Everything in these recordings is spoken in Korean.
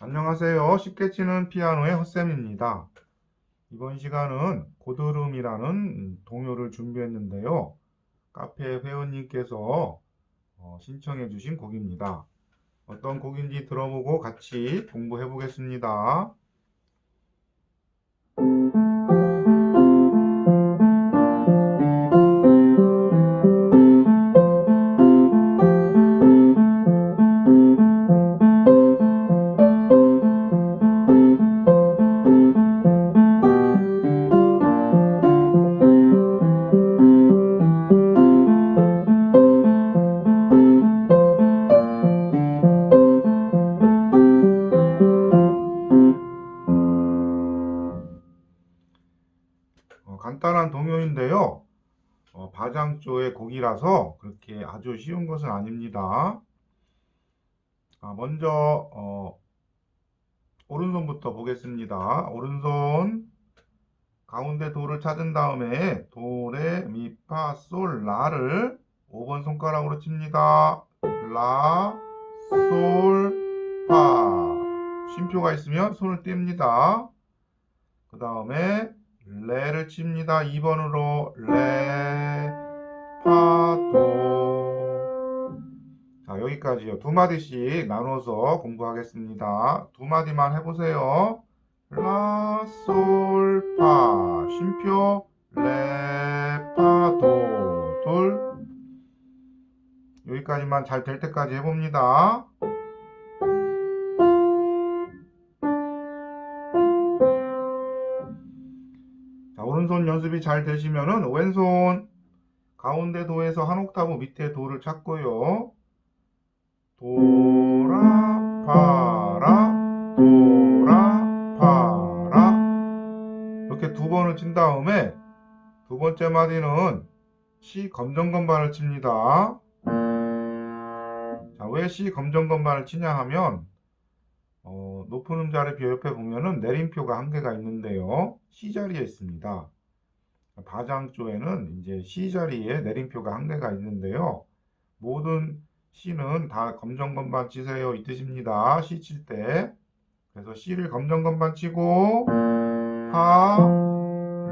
안녕하세요. 쉽게 치는 피아노의 헛쌤입니다. 이번 시간은 고드름이라는 동요를 준비했는데요. 카페 회원님께서 어, 신청해 주신 곡입니다. 어떤 곡인지 들어보고 같이 공부해 보겠습니다. 곡이라서 그렇게 아주 쉬운 것은 아닙니다. 아, 먼저 어, 오른손부터 보겠습니다. 오른손 가운데 도를 찾은 다음에 도, 레, 미, 파, 솔, 라를 5번 손가락으로 칩니다. 라, 솔, 파. 쉼표가 있으면 손을 뗍니다. 그 다음에 레를 칩니다. 2번으로 레, 파, 도. 자, 여기까지요. 두 마디씩 나눠서 공부하겠습니다. 두 마디만 해보세요. 라, 솔, 파. 쉼표 레, 파, 도. 둘. 여기까지만 잘 될 때까지 해봅니다. 자, 오른손 연습이 잘 되시면은 왼손 가운데 도에서 한 옥타브 밑에 도를 찾고요. 도라 파라 도라 파라 이렇게 두 번을 친 다음에 두 번째 마디는 C 검정 건반을 칩니다. 자, 왜 C 검정 건반을 치냐 하면 어, 높은 음자리 표 옆에 보면은 내림표가 한 개가 있는데요. C 자리에 있습니다. 바장 조에는 이제 C 자리에 내림표가 한 개가 있는데요. 모든 C는 다 검정 건반 치세요 이 뜻입니다. C 칠 때. 그래서 C를 검정 건반 치고 파,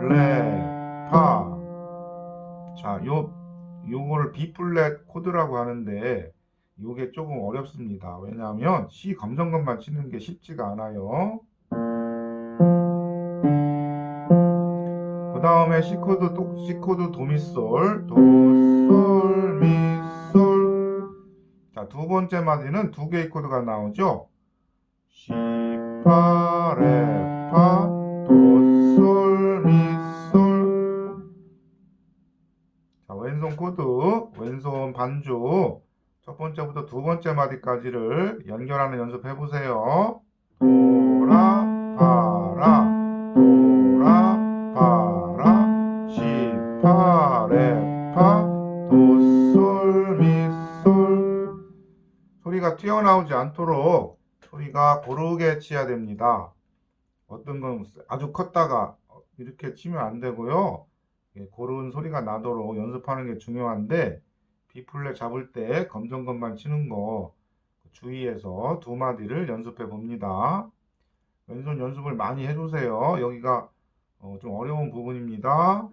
레, 파. 자, 요 요거를 B 플랫 코드라고 하는데 이게 조금 어렵습니다. 왜냐하면 C 검정 건반 치는 게 쉽지가 않아요. 다음에 C 코드 또 C 코드 도미솔 도솔 미솔 자 두 번째 마디는 두 개의 코드가 나오죠. C 파레 파 도솔 미솔 자 왼손 코드 왼손 반주 첫 번째부터 두 번째 마디까지를 연결하는 연습 해보세요. 도라, 파 튀어나오지 않도록 소리가 고르게 치야 됩니다. 어떤 건 아주 컸다가 이렇게 치면 안 되고요. 예, 고른 소리가 나도록 연습하는 게 중요한데 B 플랫 잡을 때 검정건반 치는 거 주의해서 두 마디를 연습해 봅니다. 왼손 연습을 많이 해주세요. 여기가 어, 좀 어려운 부분입니다.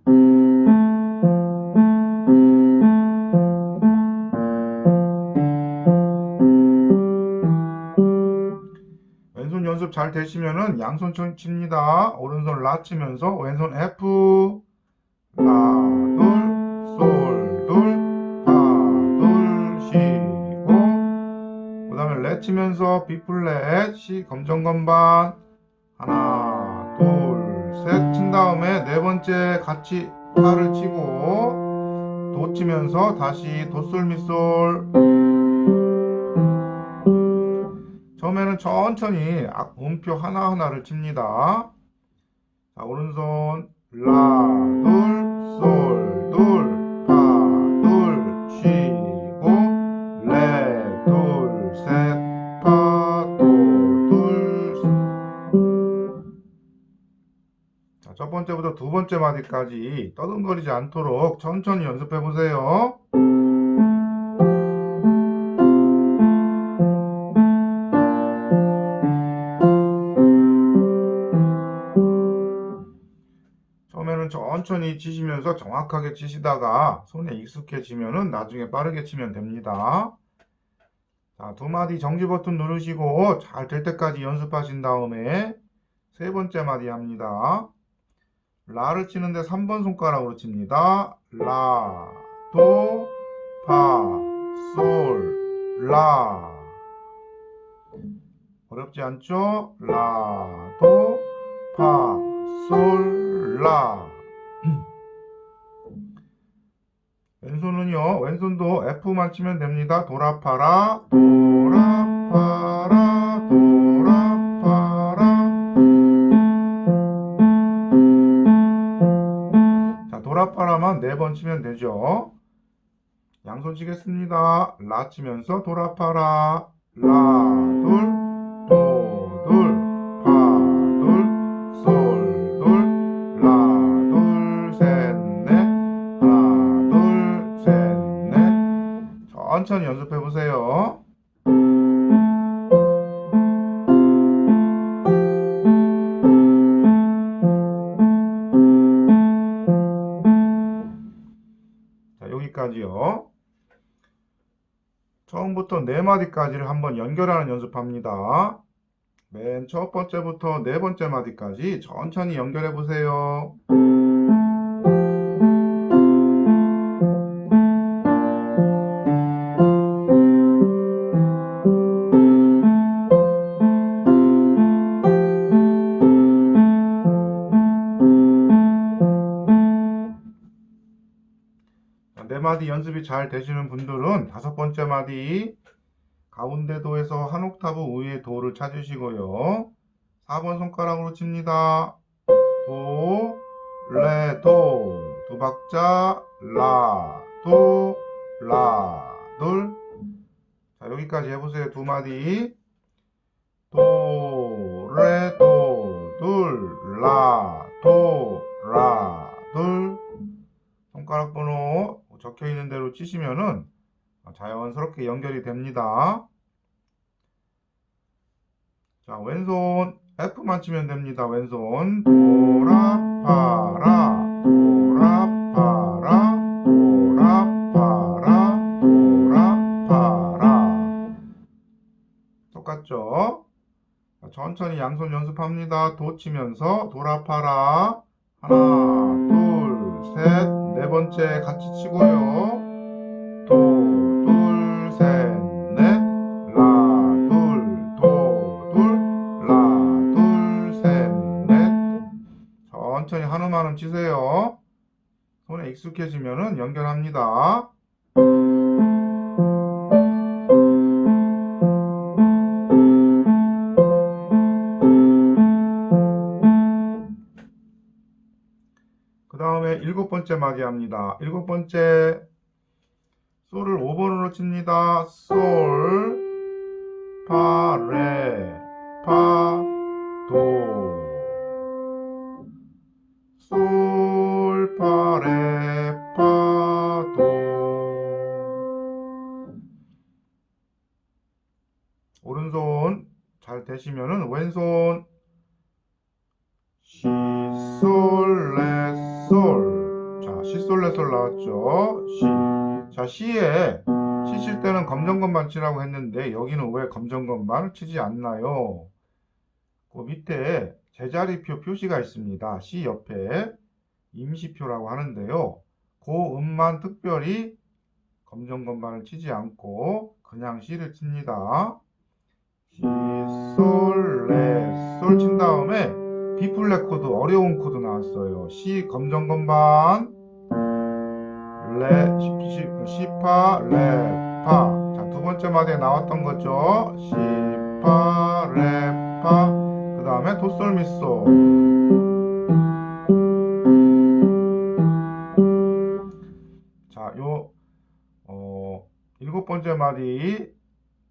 잘 되시면은 양손 쳐- 칩니다. 오른손 라 치면서 왼손 F. 라, 치면서 B 플랫, C 검정 건반. 하나, 둘, 셋. 친 다음에 네 번째 같이 파를 치고 도 치면서 다시 도솔 미솔 처음에는 천천히 악- 음표 하나하나를 칩니다. 자, 오른손 라, 둘, 솔, 둘, 파, 둘, 쉬고 레, 둘, 셋, 파, 도, 둘. 자, 첫 번째부터 두 번째 마디까지 떠듬거리지 않도록 천천히 연습해 보세요. 천천히 치시면서 정확하게 치시다가 손에 익숙해지면은 나중에 빠르게 치면 됩니다. 자, 두 마디 정지 버튼 누르시고 잘 될 때까지 연습하신 다음에 세 번째 마디 합니다. 라를 치는데 3번 손가락으로 칩니다. 라, 도, 파, 솔, 라. 어렵지 않죠? 라, 도, 파, 솔, 라. 왼손도 F만 치면 됩니다. 돌아파라, 돌아파라, 돌아파라. 자, 돌아파라만 네 번 치면 되죠. 양손 치겠습니다. 라 치면서 돌아파라. 천천히 연습해 보세요. 자, 여기까지요. 처음부터 네 마디까지를 한번 연결하는 연습합니다. 맨 첫 번째부터 네 번째 마디까지 천천히 연결해 보세요. 마디 연습이 잘 되시는 분들은 다섯 번째 마디 가운데 도에서 한 옥타브 위에 도를 찾으시고요. 4번 손가락으로 칩니다. 도, 레, 도. 두 박자, 라, 도, 라, 둘. 자, 여기까지 해보세요. 두 마디. 도, 레, 도, 둘, 라, 도, 라, 둘. 손가락 번호 적혀 있는 대로 치시면은 자연스럽게 연결이 됩니다. 자, 왼손 F만 치면 됩니다. 왼손 돌아파라 돌아파라 돌아파라 돌아파라 똑같죠? 자, 천천히 양손 연습합니다. 도 치면서 돌아파라 하나 둘셋네 번째 같이 치고요. 도, 둘, 셋, 넷, 라, 둘, 도, 둘, 라, 둘, 셋, 넷. 천천히 한음 한음 치세요. 손에 익숙해지면은 연결합니다. 일곱 번째 마디 합니다. 일곱 번째 솔을 5번으로 칩니다. 솔, 파, 레, 파, 도. 솔, 파, 레, 파, 도. 오른손 잘 되시면은 왼손 솔, 나왔죠? 시. 자, 시에 치실 때는 검정건반 치라고 했는데 여기는 왜 검정건반을 치지 않나요? 그 밑에 제자리표 표시가 있습니다. 시 옆에 임시표라고 하는데요. 그 음만 특별히 검정건반을 치지 않고 그냥 시를 칩니다. 시, 솔, 레, 솔 친 다음에 B 플랫 코드 어려운 코드 나왔어요. C 검정건반 레 시, 시, 시 파 레 파. 자 두 번째 마디에 나왔던 거죠. 시 파 레 파. 그 다음에 도솔 미솔 자요 어, 일곱 번째 마디.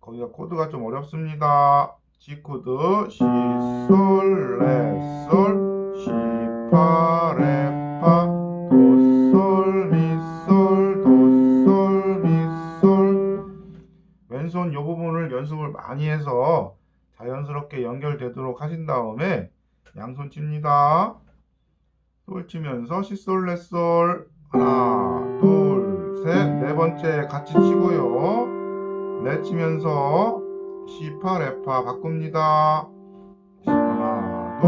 거기가 코드가 좀 어렵습니다. G 코드. 시, 솔, 레, 솔, 시, 파, 레, 파, 왼손 요 부분을 연습을 많이 해서 자연스럽게 연결되도록 하신 다음에 양손 칩니다. 솔 치면서 시솔 레솔. 하나 둘 셋 네 번째 같이 치고요. 레 치면서 시파 레파 바꿉니다. 하나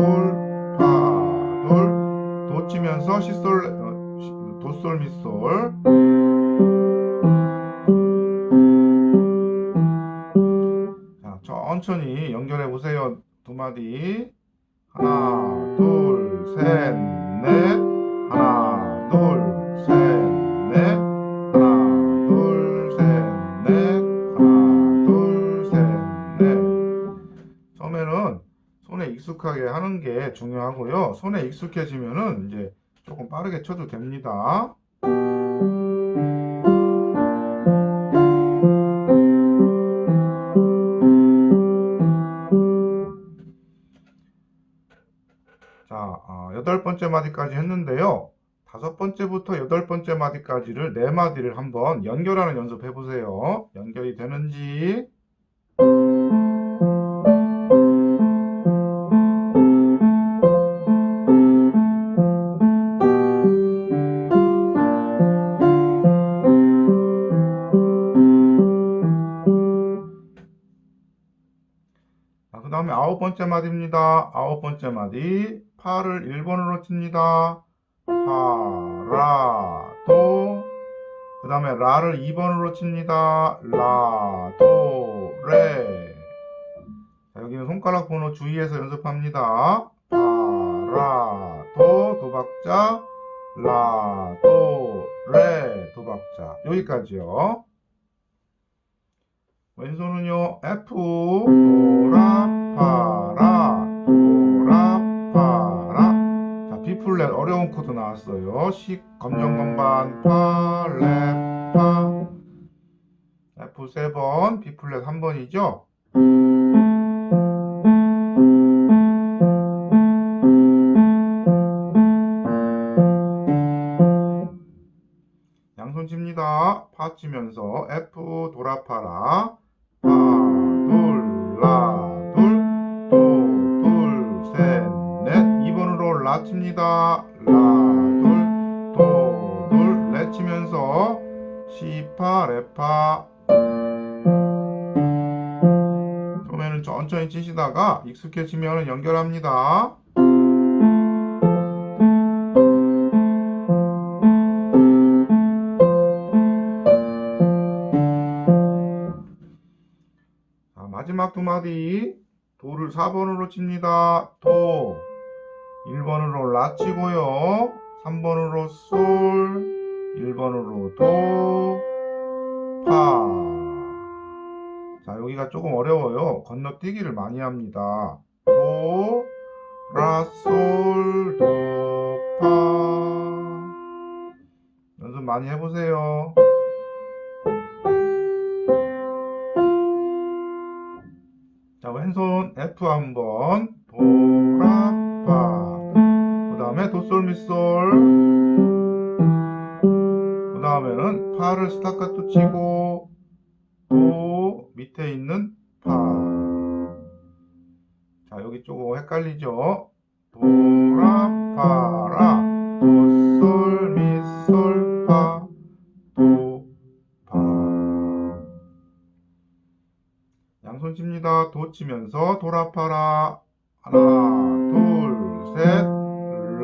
둘파둘도 치면서 시솔 어, 시- 도솔 미솔 천천히 연결해 보세요. 두 마디. 하나 둘 셋 넷. 하나 둘 셋 넷. 하나 둘 셋 넷. 하나 둘 셋 넷. 처음에는 손에 익숙하게 하는 게 중요하고요. 손에 익숙해지면은 이제 조금 빠르게 쳐도 됩니다 여덟 번째 마디까지 했는데요. 다섯 번째부터 여덟 번째 마디까지를 네 마디를 한번 연결하는 연습 해 보세요. 연결이 되는지. 자, 그 다음에 아홉 번째 마디입니다. 아홉 번째 마디. 파를 1번으로 칩니다. 파, 라, 도. 그 다음에 라를 2번으로 칩니다. 라, 도, 레. 자, 여기는 손가락 번호 주의해서 연습합니다. 파, 라, 도, 두 박자. 라, 도, 레, 두 박자. 여기까지요. 왼손은요, F, 도라, 파라, 플랫 어려운 코드 나왔어요. 시, 검정 건반, 파, 레, 파. F 세 번, B 플랫 한 번이죠. 양손 칩니다. 파 치면서 F 돌아파라. 2번으로 라 둘, 도, 둘, 레 치면서 시 파, 레 파. 처음에는 천천히 치시다가 익숙해지면 연결합니다. 자, 마지막 두 마디. 도를 4번으로 칩니다. 도. 1번으로 라 치고요. 3번으로 솔. 1번으로 도. 파. 자, 여기가 조금 어려워요. 건너뛰기를 많이 합니다. 도, 라, 솔, 도, 파. 연습 많이 해보세요. 자, 왼손 F 한번 도 라파 그 다음에 도솔미솔 그 다음에는 파를 스타카토 치고 도 밑에 있는 파 자, 여기 조금 헷갈리죠? 도라파라 도솔미솔 파 도, 파 양손 칩니다. 도 치면서 돌아파라. 하나, 둘, 셋,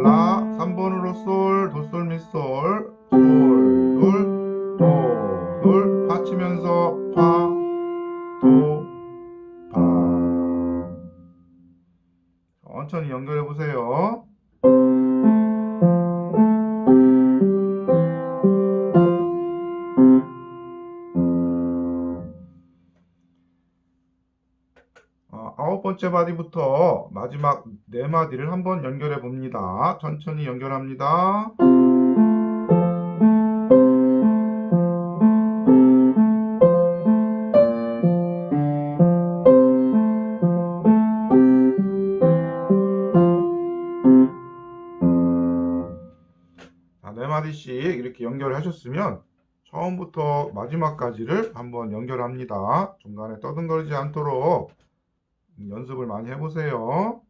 라. 3번으로 솔, 도솔 미솔, 솔, 둘, 도, 둘. 파 치면서 파, 도, 파. 천천히 연결해 보세요. 번째 마디부터 마지막 네 마디를 한번 연결해 봅니다. 천천히 연결합니다. 자, 네 마디씩 이렇게 연결하셨으면 처음부터 마지막까지를 한번 연결합니다. 중간에 떠듬거리지 않도록 연습을 많이 해보세요.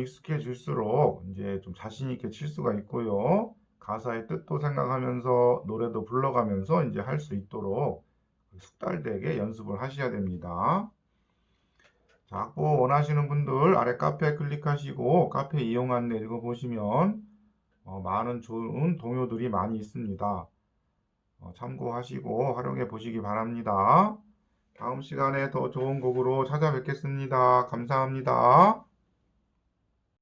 익숙해질수록 이제 좀 자신 있게 칠 수가 있고요. 가사의 뜻도 생각하면서 노래도 불러가면서 이제 할 수 있도록 숙달되게 연습을 하셔야 됩니다. 자, 악보 원하시는 분들 아래 카페 클릭하시고 카페 이용 안내 읽어보시면 어, 많은 좋은 동요들이 많이 있습니다. 어, 참고하시고 활용해 보시기 바랍니다. 다음 시간에 더 좋은 곡으로 찾아뵙겠습니다. 감사합니다.